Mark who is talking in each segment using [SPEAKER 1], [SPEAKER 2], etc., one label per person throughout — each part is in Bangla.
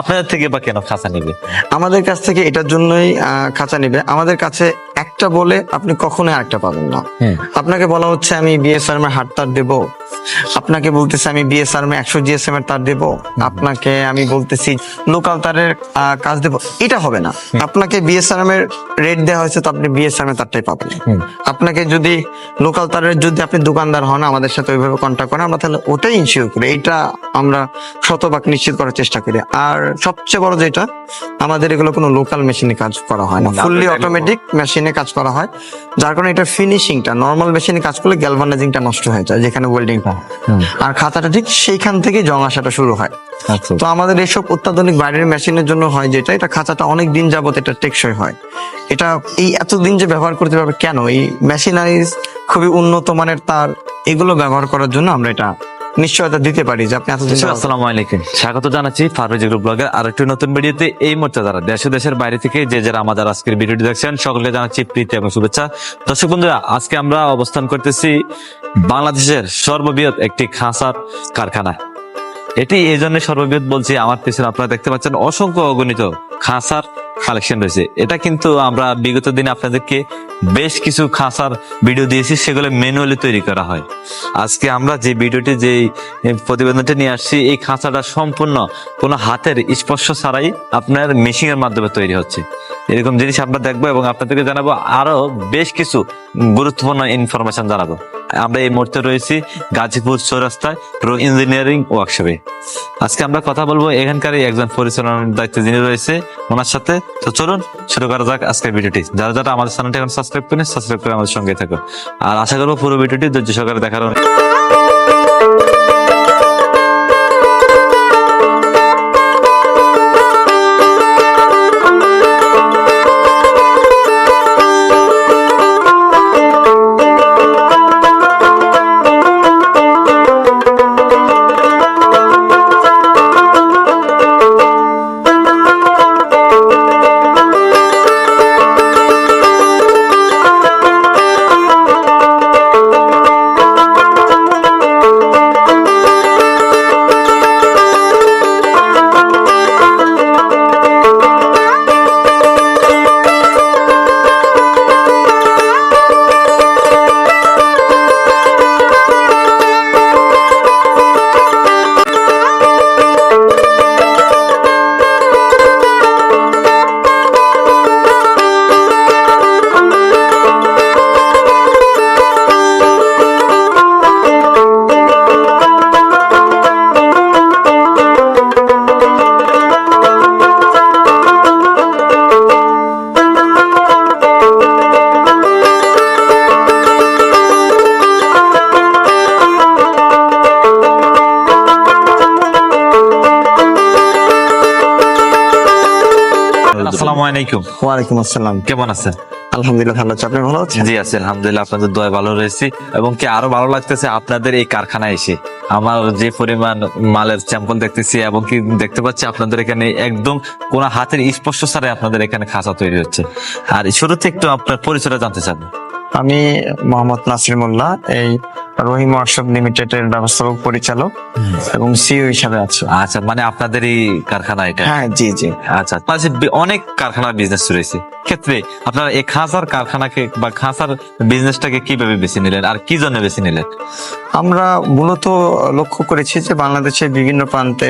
[SPEAKER 1] আপনাদের থেকে বা কেন খাঁচা নিবে?
[SPEAKER 2] আমাদের কাছ থেকে এটার জন্যই খাঁচা নিবে। আমাদের কাছে একটা বলে আপনি কখনোই আরেকটা পাবেন না। আপনাকে বলা হচ্ছে আমি বিএসআরএম এর হাট তার দেবো। আপনাকে বলতেছে আমি বিএসআরএম এর একশো জিএসএম এর তার দেবো। আপনাকে আমি বলতেছি লোকাল তারের কাজ দেবো। এটা হবে না। আপনাকে বিএসআরএম এর রেট দেওয়া হয়েছে তো আপনি বিএসআরএম এর তারটাই পাবেন। আপনাকে যদি লোকাল তারের যদি আপনি দোকানদার হন আমাদের সাথে ওইভাবে কন্ট্যাক্ট করেন আমরা তাহলে ওটাই ইনশিওর করি। এইটা আমরা শতভাগ নিশ্চিত করার চেষ্টা করি। আর সবচেয়ে বড় যেটা আমাদের এগুলো কোনো লোকাল মেশিনে কাজ করা হয় না, ফুললি অটোমেটিক মেশিনে কাজ করা হয় যার কারণে এটা ফিনিশিংটা নর্মাল মেশিনে কাজ করলে গ্যালভানাইজিংটা নষ্ট হয়ে যায় যেখানে ওয়েল্ডিংটা আর খাতাটা ঠিক সেইখান থেকে জং আসাটা শুরু হয়।
[SPEAKER 1] আচ্ছা।
[SPEAKER 2] তো আমাদের এসব অত্যাধুনিক বাইরের মেশিনের জন্য হয় যেটা এটা খাঁচাটা অনেক দিন যাবত এটা টেকসই হয়। এটা এই এতদিন যে ব্যবহার করতে পারবে কেন? এই মেশিনারিজ খুবই উন্নত মানের তার এগুলো ব্যবহার করার জন্য আমরা এটা নিশ্চয়তা দিতে পারি যে আপনি এতদিন
[SPEAKER 1] আসসালামু আলাইকুম। স্বাগত জানাচ্ছি ফারুজি গ্রুপ ব্লগের আর একটি নতুন ভিডিওতে এই মুহূর্তে যারা দেশ দেশের বাইরে থেকে যে যারা আমাদের আজকের ভিডিওটি দেখছেন সকলকে জানাচ্ছি প্রীতি এবং শুভেচ্ছা। দর্শক বন্ধুরা আজকে আমরা অবস্থান করতেছি বাংলাদেশের সর্ববৃহৎ একটি খাঁচার কারখানা এটি এই জন্য সর্ববৃহৎ বলছি আমার পিছনে আপনারা দেখতে পাচ্ছেন অসংখ্য অগণিত খাঁচার কালেকশন রয়েছে। এটা কিন্তু আমরা বিগত দিনে আপনাদেরকে বেশ কিছু খাঁচার ভিডিও দিয়েছি, সেগুলো ম্যানুয়ালি তৈরি করা হয়। আজকে আমরা যে ভিডিওটি যে প্রতিবেদনটা নিয়ে আসছি, এই খাঁচাটা সম্পূর্ণ কোনো হাতের স্পর্শ ছাড়াই আপনার মেশিং এর মাধ্যমে তৈরি হচ্ছে। এরকম জিনিস আমরা দেখব এবং আপনাদেরকে জানাব আরও বেশ কিছু গুরুত্বপূর্ণ ইনফরমেশন জানাব। আমরা এই মুহূর্তে রয়েছি গাজীপুর চৌরাস্তায় প্রো ইঞ্জিনিয়ারিং ওয়ার্কশপে। আজকে আমরা কথা বলব এখানকার একজন পরিচালনার দায়িত্বে যিনি রয়েছে ওনার সাথে। তো চলুন, শুরু করা যাক আজকের ভিডিওটি। যারা যারা আমাদের চ্যানেলটি এখন সাবস্ক্রাইব করেন সাবস্ক্রাইব করে আমাদের সঙ্গে থাকুন। আর আশা করব পুরো ভিডিওটি ধৈর্য সহকারে দেখার আসসালামু আলাইকুম।
[SPEAKER 2] ওয়ালাইকুম আসসালাম।
[SPEAKER 1] কেমন আছেন?
[SPEAKER 2] আলহামদুলিল্লাহ ভালো আছি। আপনি ভালো আছেন?
[SPEAKER 1] জি আছি আলহামদুলিল্লাহ। আপনাদের দয়া ভালো রয়েছি। এবং কি আরও ভালো লাগতেছে আপনাদের এই কারখানায় এসে? আমার যে পরিমাণ মালের স্যাম্পল দেখতেছি এবং কি দেখতে পাচ্ছি আপনাদের এখানে একদম কোন হাতের স্পর্শ ছাড়াই আপনাদের এখানে খাঁচা তৈরি হচ্ছে। আর শুরুতে একটু আপনার পরিচয়টা জানতে চান।
[SPEAKER 2] আমি মোহাম্মদ নাসির মোল্লা এই রহিম ওয়ার্কশপ লিমিটেড এর ব্যবস্থাপক পরিচালক এবং সিও হিসাবে আছি।
[SPEAKER 1] আচ্ছা মানে আপনাদের এই কারখানা এটা?
[SPEAKER 2] হ্যাঁ জি জি।
[SPEAKER 1] আচ্ছা বি- অনেক কারখানার বিজনেস রয়েছে ক্ষেত্রে আপনারা এই খাঁচার কারখানাকে বা খাঁচার বিজনেসটাকে কীভাবে বেছে নিলেন আর কি জন্য বেছে নিলেন?
[SPEAKER 2] আমরা মূলত লক্ষ্য করেছি যে বাংলাদেশের বিভিন্ন প্রান্তে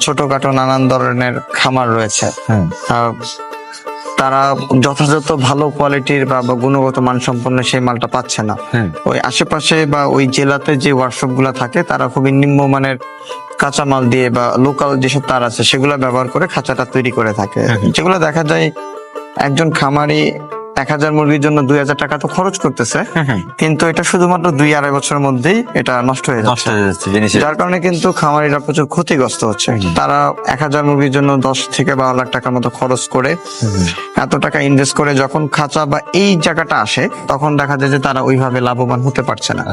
[SPEAKER 2] ছোটখাটো নানান ধরনের খামার রয়েছে।
[SPEAKER 1] হ্যাঁ
[SPEAKER 2] তারা যথাযথ ভালো কোয়ালিটির বা গুণগত মান সম্পন্ন সেই মালটা পাচ্ছে না।
[SPEAKER 1] হ্যাঁ।
[SPEAKER 2] ওই আশেপাশে বা ওই জেলাতে যে ওয়ার্কশপগুলা থাকে তারা খুবই নিম্নমানের কাঁচামাল দিয়ে বা লোকাল যেসব তার আছে সেগুলো ব্যবহার করে খাঁচাটা তৈরি করে থাকে। যেগুলো দেখা যায় একজন খামারি এক হাজার মুরগির জন্য দুই হাজার টাকা তো খরচ করতেছে। কিন্তু এটা শুধুমাত্র দুই আড়াই বছরের মধ্যেই এটা নষ্ট হয়ে
[SPEAKER 1] নষ্ট
[SPEAKER 2] যাচ্ছে
[SPEAKER 1] হয়ে
[SPEAKER 2] যার কারণে কিন্তু খামারিরা প্রচুর ক্ষতিগ্রস্ত হচ্ছে। তারা এক হাজার মুরগির জন্য দশ থেকে বারো লাখ টাকার মতো খরচ করে এত টাকা ইনভেস্ট করে যখন খাঁচা বা এই জায়গাটা আসে তখন দেখা যায় যে তারা ওইভাবে লাভবান হতে পারছে না।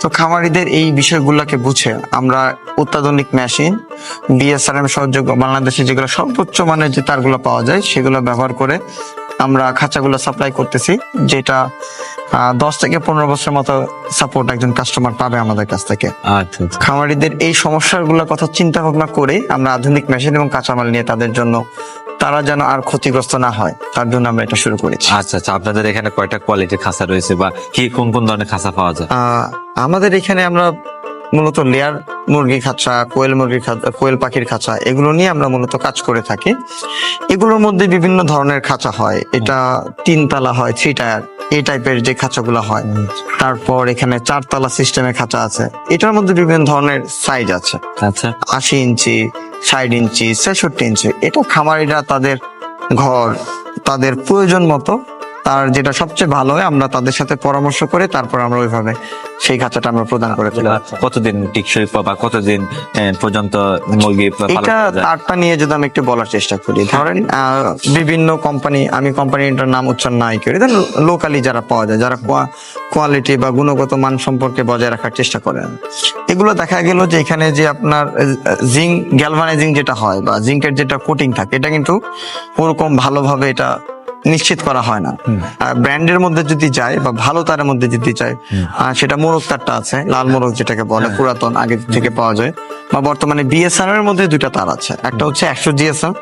[SPEAKER 2] তো খামারিদের এই বিষয়গুলোকে বুঝে আমরা অত্যাধুনিক মেশিন বিএসআরএম সহযোগ বাংলাদেশে যেগুলো সর্বোচ্চ মানের যে তারগুলো পাওয়া যায় সেগুলো ব্যবহার করে আমরা খাঁচাগুলো সাপ্লাই করতেছি যেটা দশ থেকে পনেরো বছরের মতো সাপোর্ট একজন কাস্টমার পাবে আমাদের কাছ থেকে।
[SPEAKER 1] আচ্ছা আচ্ছা।
[SPEAKER 2] খামারিদের এই সমস্যাগুলোর কথা চিন্তা ভাবনা করে আমরা আধুনিক মেশিন এবং কাঁচামাল নিয়ে তাদের জন্য তারা যেন আর ক্ষতিগ্রস্ত না হয় তার জন্য আমরা এটা শুরু করেছি।
[SPEAKER 1] আচ্ছা আচ্ছা আপনাদের এখানে কয়টা কোয়ালিটির খাঁচা রয়েছে বা কি কোন কোন ধরনের খাঁচা পাওয়া যায়?
[SPEAKER 2] আহ, আমাদের এখানে আমরা মূলত লেয়ার মুরগি খাঁচা কোয়েল মুরগি খাঁচা কোয়েল পাখির খাঁচা এগুলো নিয়ে আমরা মূলত কাজ করে থাকি। এগুলোর মধ্যে বিভিন্ন ধরনের খাঁচা হয়। এটা তিন তালা হয় থ্রি টায়ার এই টাইপের যে খাঁচাগুলো হয়। তারপর এখানে চারতলা সিস্টেমের খাঁচা আছে। এটার মধ্যে বিভিন্ন ধরনের সাইজ আছে।
[SPEAKER 1] আচ্ছা।
[SPEAKER 2] আশি ইঞ্চি ষাট ইঞ্চি ছেষট্টি ইঞ্চি এটা খামারিরা তাদের ঘর তাদের প্রয়োজন মতো তার যেটা সবচেয়ে ভালো হয় আমরা তাদের সাথে পরামর্শ করে তারপর আমরা ওইভাবে সেই খাঁচাটা আমরা প্রদান করে ফেলি।
[SPEAKER 1] কতদিন টিকসই বা কতদিন পর্যন্ত মুরগি
[SPEAKER 2] এটা তারটা নিয়ে যদি আমি একটু বলার চেষ্টা করি ধরেন বিভিন্ন কোম্পানি আমি কোম্পানিটার নাম উচ্চারণ নাই করি লোকালি যারা পাওয়া যায় যারা কোয়ালিটি বা গুণগত মান সম্পর্কে বজায় রাখার চেষ্টা করেন এগুলো দেখা গেল যে এখানে যে আপনার জিঙ্ক গ্যালভানাইজিং যেটা হয় বা জিঙ্কের যেটা কোটিং থাকে এটা কিন্তু ওরকম ভালোভাবে এটা নিশ্চিত করা হয় না। ব্র্যান্ডের মধ্যে যদি যায় বা ভালো তারের মধ্যে যদি যায় সেটা মোরগ তারটা আছে লাল মোরগ যেটাকে বলে পুরাতন আগে থেকে পাওয়া যায়। বা বর্তমানে বিএসআর এর মধ্যে দুইটা তার আছে। একটা হচ্ছে একশো জিএসএম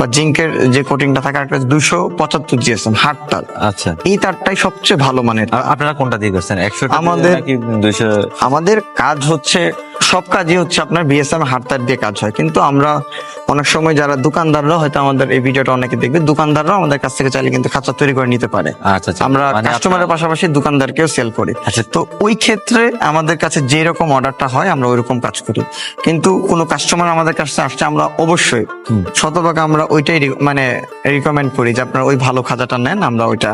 [SPEAKER 2] বা জিঙ্কের যে কোটিংটা থাকে একটা দুশো পঁচাত্তর জিএসএম হার্ড তার
[SPEAKER 1] আচ্ছা।
[SPEAKER 2] এই তারটাই সবচেয়ে ভালো মানের।
[SPEAKER 1] আর আপনারা কোনটা দিয়ে করছেন? একশো
[SPEAKER 2] আমাদের-
[SPEAKER 1] দুইশো?
[SPEAKER 2] আমাদের কাজ হচ্ছে সব কাজই হচ্ছে আপনার বিএসএম হারতার দিয়ে কাজ হয়। কিন্তু আমরা অনেক সময় যারা দোকানদাররা হয়তো আমাদের এই ভিডিওটা অনেকে দেখবে দোকানদাররা আমাদের কাছ থেকে চাইলে কিন্তু খাঁচা তৈরি করে নিতে পারে।
[SPEAKER 1] আচ্ছা আচ্ছা।
[SPEAKER 2] আমরা কাস্টমারের পাশাপাশি দোকানদারকেও সেল করি।
[SPEAKER 1] আচ্ছা।
[SPEAKER 2] তো ওই ক্ষেত্রে আমাদের কাছে যে রকম অর্ডারটা হয় আমরা ওই রকম কাজ করি। কিন্তু কোনো কাস্টমার আমাদের কাছে আসছে আমরা অবশ্যই শতভাগ আমরা ওইটাই মানে রিকমেন্ড করি যে আপনার ওই ভালো খাজাটা নেন, আমরা ওইটা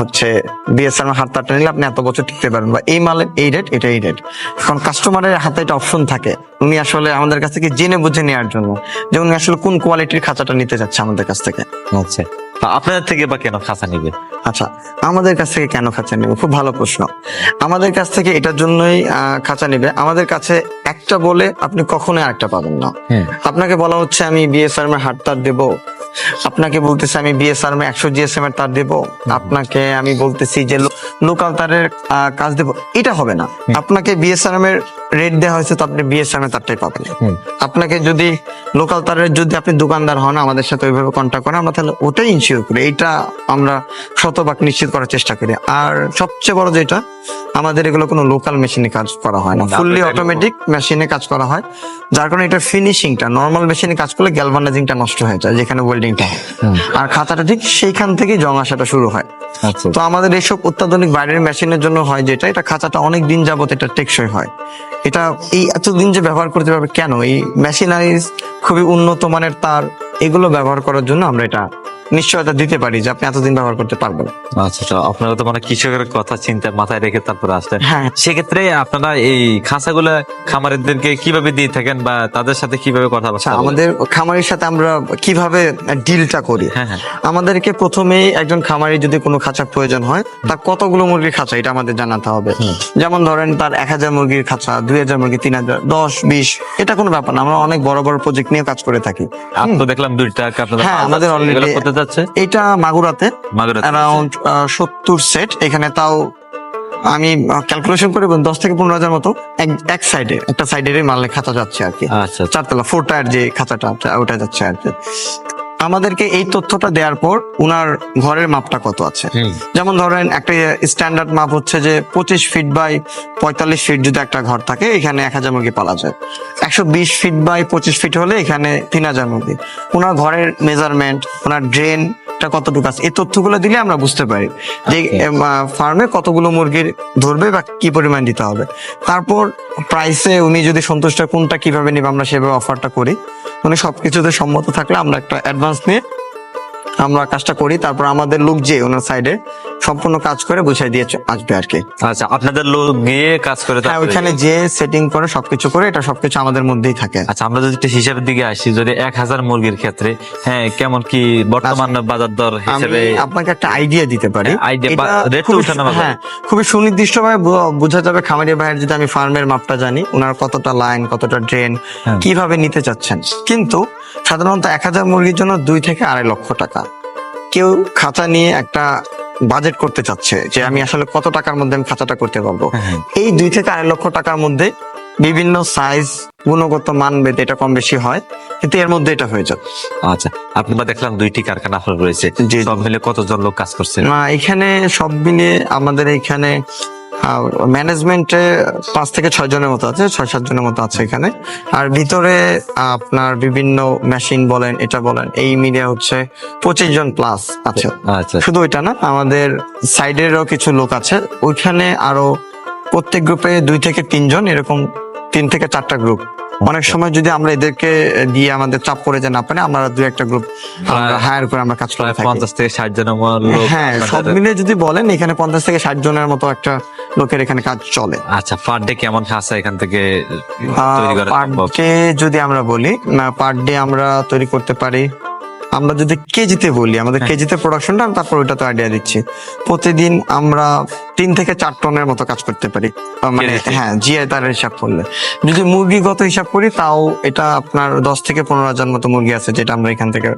[SPEAKER 2] হচ্ছে বিএসআর হাতটা নিলে আপনি এত বছর টিকতে পারবেন। বা এই মালের এই রেট এটা এই রেট এখন কাস্টমারের হাতে এটা অপশন থাকে। উনি আসলে আমাদের কাছ থেকে জেনে বুঝে নেওয়ার জন্য যে উনি আসলে কোন কোয়ালিটির খাঁচাটা নিতে চাচ্ছে আমাদের কাছ থেকে।
[SPEAKER 1] আচ্ছা। আপনাদের থেকে বা কেন খাঁচা নিবে?
[SPEAKER 2] আচ্ছা আমাদের কাছ থেকে কেন খাঁচা নেবে? খুব ভালো প্রশ্ন। আমাদের কাছ থেকে এটার জন্যই খাঁচা নেবে। আমাদের কাছে একটা বলে আপনি কখনোই আরেকটা পাবেন না।
[SPEAKER 1] হ্যাঁ।
[SPEAKER 2] আপনাকে বলা হচ্ছে আমি বিএসআর এর হাট তার দেবো। আপনাকে বলতেছে আমি বিএসআর এর একশো জিএসএম এর তার দেবো। আপনাকে আমি বলতেছি যে লোকাল তারের কাজ দেবো। এটা হবে না। আপনাকে বিএসআর এর রেট দেওয়া হয়েছে তো আপনি বিএসআর এর তারটাই পাবেন। আপনাকে যদি লোকাল তারের যদি আপনি দোকানদার হন আমাদের সাথে ওইভাবে কন্ট্যাক্ট করেন আমরা তাহলে ওটাই ইনশিওর করি। এইটা আমরা শতভাগ নিশ্চিত করার চেষ্টা করি। আর সবচেয়ে বড় যেটা আমাদের এগুলো কোনো লোকাল মেশিনে কাজ করা হয় না। ফুললি অটোমেটিক মেশিনে কাজ করা হয়। যার কারণে এটা ফিনিশিংটা নর্মাল মেশিনে কাজ করলে গ্যালভানাইজিংটা নষ্ট হয়ে যায় যেখানে ওয়েল্ডিংটা হয়। আর খাতাটা ঠিক সেইখান থেকে জং আসাটা শুরু হয়।
[SPEAKER 1] আচ্ছা।
[SPEAKER 2] তো আমাদের এইসব অত্যাধুনিক বাইরের মেশিনের জন্য হয় যেটা এটা খাঁচাটা অনেক দিন যাবত এটা টেকসই হয়। এটা এই এতদিন যে ব্যবহার করতে পারবে কেন? এই মেশিনারিজ খুবই উন্নত মানের তার, এগুলো ব্যবহার করার জন্য আমরা এটা নিশ্চয়তা দিতে পারি যে আপনি এতদিন ব্যবহার করতে পারবেন।
[SPEAKER 1] আচ্ছা তো আপনারা তো মানে কৃষকের কথা চিন্তা মাথায় রেখে তারপরে আসলেন।
[SPEAKER 2] হ্যাঁ।
[SPEAKER 1] সেক্ষেত্রে আপনারা এই খাঁচাগুলো খামারিদেরকে কীভাবে দিয়ে থাকেন বা তাদের সাথে কীভাবে কথা
[SPEAKER 2] আচ্ছা
[SPEAKER 1] বলেন?
[SPEAKER 2] আমাদের খামারির সাথে আমরা কীভাবে ডিলটা করি?
[SPEAKER 1] হ্যাঁ হ্যাঁ।
[SPEAKER 2] আমাদেরকে প্রথমেই একজন খামারি যদি কোনো খাঁচা প্রয়োজন হয় তার কতগুলো মুরগির খাঁচা এটা আমাদের জানাতে হবে। যেমন ধরেন তার এক হাজার মুরগির খাঁচা দুই হাজার মুরগি তিন হাজার দশ বিশ এটা কোনো ব্যাপার না। আমরা অনেক বড় বড় প্রজেক্ট নিয়ে কাজ করে থাকি।
[SPEAKER 1] আপ তো দেখলাম দুইটা আপনাদের
[SPEAKER 2] হ্যাঁ, আমাদের already-
[SPEAKER 1] কোথায় যাচ্ছে?
[SPEAKER 2] এটা মাগুরাতে
[SPEAKER 1] মাগুরা
[SPEAKER 2] অ্যারাউন্ড সত্তর সেট এখানে তাও আমি ক্যালকুলেশন করে দশ থেকে পনেরো হাজার মতো এক- এক সাইডে একটা সাইডের মালের খাতা যাচ্ছে আর কি।
[SPEAKER 1] আচ্ছা
[SPEAKER 2] চারতলা ফোর টায়ার যে খাতাটা ওটা যাচ্ছে আর কি। আমাদেরকে এই তথ্যটা দেওয়ার পর উনার ঘরের মাপটা কত আছে? যেমন ধরেন একটা স্ট্যান্ডার্ড মাপ হচ্ছে যে পঁচিশ ফিট বাই পঁয়তাল্লিশ ফিট যদি একটা ঘর থাকে এখানে এক হাজার মুরগি পালা যায়। একশো বিশ ফিট বাই পঁচিশ ফিট হলে এখানে তিন হাজার মুরগি। ওনার ঘরের মেজারমেন্ট ওনার ড্রেন কতটুকু আছে? এই তথ্যগুলো দিলে আমরা বুঝতে পারি যে ফার্মে কতগুলো মুরগির ধরবে বা কি পরিমাণ দিতে হবে। তারপর প্রাইসে উনি যদি সন্তুষ্ট কোনটা কীভাবে নেবে আমরা সেভাবে অফারটা করি। উনি সবকিছুতে সম্মত থাকলে আমরা একটা অ্যাডভান্স নিয়ে আমরা কাজটা করি তারপর আমাদের লোক যে ওনার সাইডে সম্পূর্ণ কাজ করে বুঝাই দিয়ে আসবে আর কি
[SPEAKER 1] আচ্ছা আপনাদের লোক গিয়ে কাজ করে
[SPEAKER 2] হ্যাঁ ওইখানে যে সেটিং করে সবকিছু করে এটা সবকিছু আমাদের মধ্যেই থাকে
[SPEAKER 1] আচ্ছা আমরা যদি একটু হিসাবের দিকে আসি যদি এক হাজার মুরগির ক্ষেত্রে হ্যাঁ কেমন কি বর্তমান বাজার দর
[SPEAKER 2] আচ্ছা।
[SPEAKER 1] হিসেবে
[SPEAKER 2] আপনাকে একটা আইডিয়া দিতে পারি
[SPEAKER 1] হ্যাঁ,
[SPEAKER 2] খুবই-
[SPEAKER 1] উঠানো
[SPEAKER 2] হ্যাঁ খুবই সুনির্দিষ্ট ভাবে বোঝা যাবে খামারি ভাইয়ের যদি আমি ফার্মের মাপটা জানি ওনার কতটা লাইন কতটা ড্রেন
[SPEAKER 1] হ্যাঁ।
[SPEAKER 2] কীভাবে নিতে চাচ্ছেন কিন্তু সাধারণত এক হাজার মুরগির জন্য দুই থেকে আড়াই লক্ষ টাকা। কেউ খাঁচা নিয়ে একটা বাজেট করতে চাচ্ছে যে আমি আসলে কত টাকার মধ্যে আমি খাঁচাটা করতে পারব।
[SPEAKER 1] হ্যাঁ।
[SPEAKER 2] এই দুই থেকে আড়াই লক্ষ টাকার মধ্যে বিভিন্ন সাইজ গুণগত মান ভেদে এটা কম বেশি হয় কিন্তু এর মধ্যে এটা হয়ে যাবে
[SPEAKER 1] আচ্ছা আপনি বা দেখলাম দুইটি কারখানা আপনার রয়েছে।
[SPEAKER 2] জি।
[SPEAKER 1] সব মিলে কতজন লোক কাজ করছে?
[SPEAKER 2] না এখানে সব মিলে আমাদের এখানে ম্যানেজমেন্টে পাঁচ থেকে ছয় জনের মতো আছে ছয় সাত জনের মতো আছে এখানে। আর ভিতরে আপনার বিভিন্ন মেশিন বলেন এটা বলেন এই মিডিয়া হচ্ছে পঁচিশ জন প্লাস আছে।
[SPEAKER 1] আচ্ছা।
[SPEAKER 2] শুধু ওইটা না আমাদের সাইডেরও কিছু লোক আছে ওইখানে আরও প্রত্যেক গ্রুপে দুই থেকে তিনজন এরকম তিন থেকে চারটা গ্রুপ অনেক সময় যদি আমরা এদেরকে দিয়ে আমাদের চাপ পড়ে যে না পারে আমরা দুই একটা গ্রুপ আমরা হায়ার করে আমরা কাজ করে থাকি
[SPEAKER 1] পঞ্চাশ থেকে ষাট জনের মতো
[SPEAKER 2] হ্যাঁ সব মিলে যদি বলেন এখানে পঞ্চাশ থেকে ষাট জনের মতো একটা লোকের এখানে কাজ চলে
[SPEAKER 1] আচ্ছা পার ডে কেমন খাসা এখান থেকে তৈরি করা
[SPEAKER 2] পার? ডে যদি আমরা বলি পার ডে আমরা তৈরি করতে পারি আমরা যদি কেজিতে বলি আমাদের
[SPEAKER 1] হ্যাঁ।
[SPEAKER 2] কেজিতে প্রোডাকশনটা আমি তারপর ওইটা তো আইডিয়া দিচ্ছি প্রতিদিন আমরা তিন থেকে চার টনের মতো কাজ করতে পারি মানে? হ্যাঁ জিআই তার হিসাব করলে যদি মুরগিগত হিসাব করি তাও এটা আপনার দশ থেকে পনেরো হাজার মতো মুরগি আছে যেটা আমরা এখান থেকে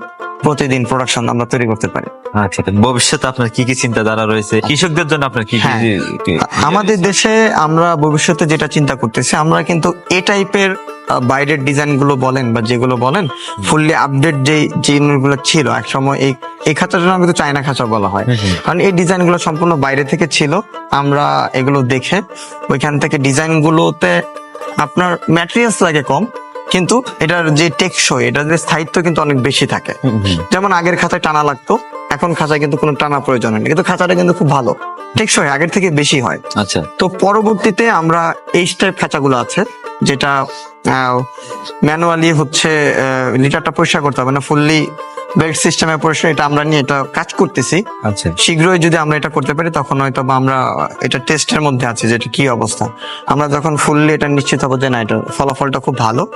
[SPEAKER 2] প্রতিদিন প্রোডাকশন আমরা তৈরি করতে পারি
[SPEAKER 1] আচ্ছা ভবিষ্যতে আপনার কি কি চিন্তাধারা রয়েছে কৃষকদের জন্য আপনার কি কি
[SPEAKER 2] হ্যাঁ। আমাদের দেশে আমরা ভবিষ্যতে যেটা চিন্তা করতেছি আমরা কিন্তু এই টাইপের বাইরের ডিজাইনগুলো বলেন বা যেগুলো বলেন ফুললি আপডেট যে জিনিসগুলো ছিল এক সময় এই এই খাঁচার জন্য কিন্তু চায়না খাঁচা বলা হয়। কারণ এই ডিজাইনগুলো সম্পূর্ণ বাইরে থেকে ছিল আমরা এগুলো দেখে ওইখান থেকে ডিজাইন গুলোতে আপনার ম্যাটেরিয়ালস লাগে কম কিন্তু এটার যে টেকসই এটার যে স্থায়িত্ব কিন্তু অনেক বেশি থাকে। যেমন আগের খাঁচায় টানা লাগতো এখন খাঁচায় কিন্তু কোনো টানা প্রয়োজন হয় না কিন্তু খাঁচাটা কিন্তু খুব ভালো। টেকসই আগের থেকে বেশি হয়।
[SPEAKER 1] আচ্ছা।
[SPEAKER 2] তো পরবর্তীতে আমরা এই টাইপ খাঁচাগুলো আছে যেটা ম্যানুয়ালি হচ্ছে লিটারটা পরিষ্কার করতে হবে না ফুললি বেড এটা আমরা নিয়ে এটা কাজ করতেছি।
[SPEAKER 1] আচ্ছা।
[SPEAKER 2] শীঘ্রই যদি আমরা এটা করতে পারি তখন হয়তো আমরা এটা টেস্টের মধ্যে আছে যে এটা কি অবস্থা। আমরা যখন ফুললি এটা নিশ্চিত হব যে না এটা ফলাফলটা খুব ভালো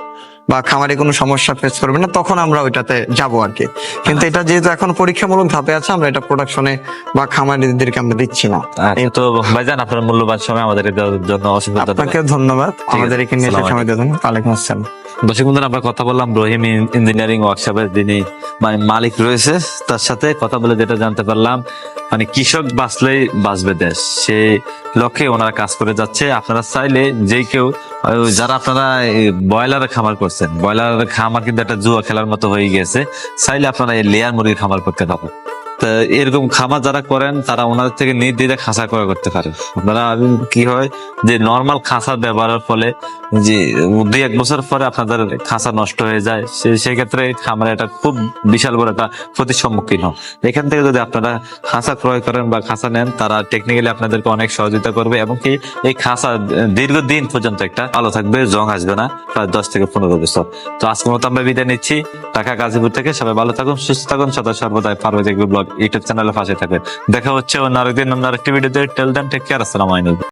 [SPEAKER 2] বা খামারে কোনো সমস্যা ফেস করবে না তখন আমরা ওইটাতে যাব আর কি। কিন্তু এটা যেহেতু এখন পরীক্ষামূলক ধাপে আছে আমরা এটা প্রোডাকশনে বা খামারিদেরকে আমরা দিচ্ছি না।
[SPEAKER 1] আচ্ছা, তো ভাইজান আপনার মূল্যবান সময় আমাদের জন্য অসংখ্য
[SPEAKER 2] আপনাকে ধন্যবাদ। আমাদের এখানে সময় দেওয়ার জন্য। ওয়ালাইকুম আসসালাম।
[SPEAKER 1] দর্শক বন্ধুরা আমরা কথা বললাম রহিম ইঞ্জিনিয়ারিং ওয়ার্কশপের যিনি মানে মালিক রয়েছে, তার সাথে কথা বলে যেটা জানতে পারলাম মানে কৃষক বাঁচলেই বাঁচবে দেশ। সেই লক্ষ্যে ওনারা কাজ করে যাচ্ছে। আপনারা চাইলে যে কেউ যারা আপনারা ব্রয়লারের খামার করছেন, ব্রয়লারের খামার কিন্তু একটা জুয়া খেলার মতো হয়ে গেছে চাইলে আপনারা এই লেয়ার মুরগির খামার করতে পারবেন এরকম খামার যারা করেন, তারা ওনাদের থেকে নির্দ্বিধা খাঁচা ক্রয় করতে পারে। আপনারা কি হয়, যে নর্মাল খাঁচা ব্যবহারের ফলে যে দুই এক বছর পরে আপনাদের খাঁচা নষ্ট হয়ে যায় সেক্ষেত্রে খামারে একটা খুব বিশাল বড় একটা ক্ষতির সম্মুখীন হন। এখান থেকে যদি আপনারা খাঁচা ক্রয় করেন বা খাঁচা নেন, তারা টেকনিক্যালি আপনাদেরকে অনেক সহযোগিতা করবে এবং কি এই খাঁচা দীর্ঘদিন পর্যন্ত একটা আলো থাকবে, জং আসবে না, প্রায় দশ থেকে পনেরো বছর। তো আজকের মতো আমরা বিদায় নিচ্ছি। ঢাকা গাজীপুর থেকে সবাই ভালো থাকুন, সুস্থ থাকুন, সদা সর্বদাই পার্বতী ব্লগ। ইউটিউব চ্যানেলে পাশে থাকবেন দেখা হচ্ছে অন্য আরেকদিন, অন্য আরেকটি ভিডিওতে টেল দেন টেক কেয়ার আসসালামাইকুম